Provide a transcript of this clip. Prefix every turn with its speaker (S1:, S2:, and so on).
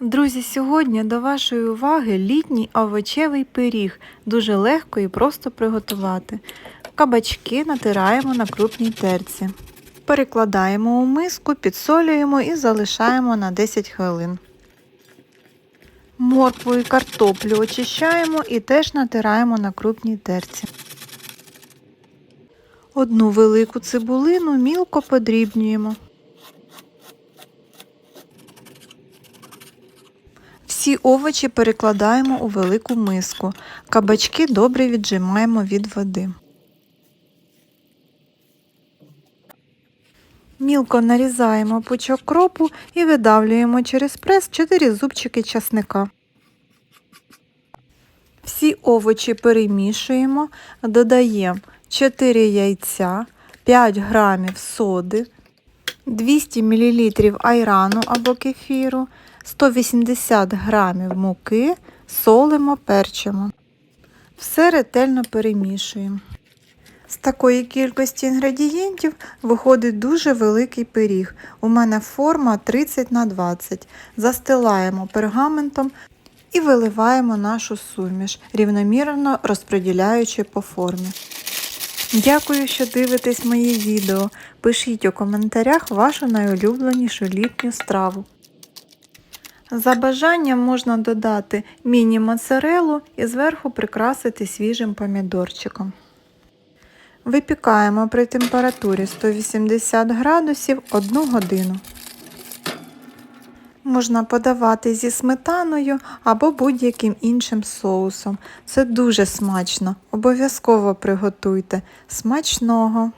S1: Друзі, сьогодні до вашої уваги літній овочевий пиріг. Дуже легко і просто приготувати. Кабачки натираємо на крупній терці. Перекладаємо у миску, підсолюємо і залишаємо на 10 хвилин. Моркву і картоплю очищаємо і теж натираємо на крупній терці. Одну велику цибулину мілко подрібнюємо. Всі овочі перекладаємо у велику миску. Кабачки добре віджимаємо від води. Мілко нарізаємо пучок кропу і видавлюємо через прес 4 зубчики часника. Всі овочі перемішуємо, додаємо 4 яйця, 5 грамів соди, 200 мл айрану або кефіру, 180 грамів муки, солимо, перчимо. Все ретельно перемішуємо. З такої кількості інгредієнтів виходить дуже великий пиріг. У мене форма 30 на 20. Застилаємо пергаментом і виливаємо нашу суміш, рівномірно розподіляючи по формі. Дякую, що дивитесь мої відео. Пишіть у коментарях вашу найулюбленішу літню страву. За бажанням можна додати міні-моцарелу і зверху прикрасити свіжим помідорчиком. Випікаємо при температурі 180 градусів 1 годину. Можна подавати зі сметаною або будь-яким іншим соусом. Це дуже смачно. Обов'язково приготуйте. Смачного!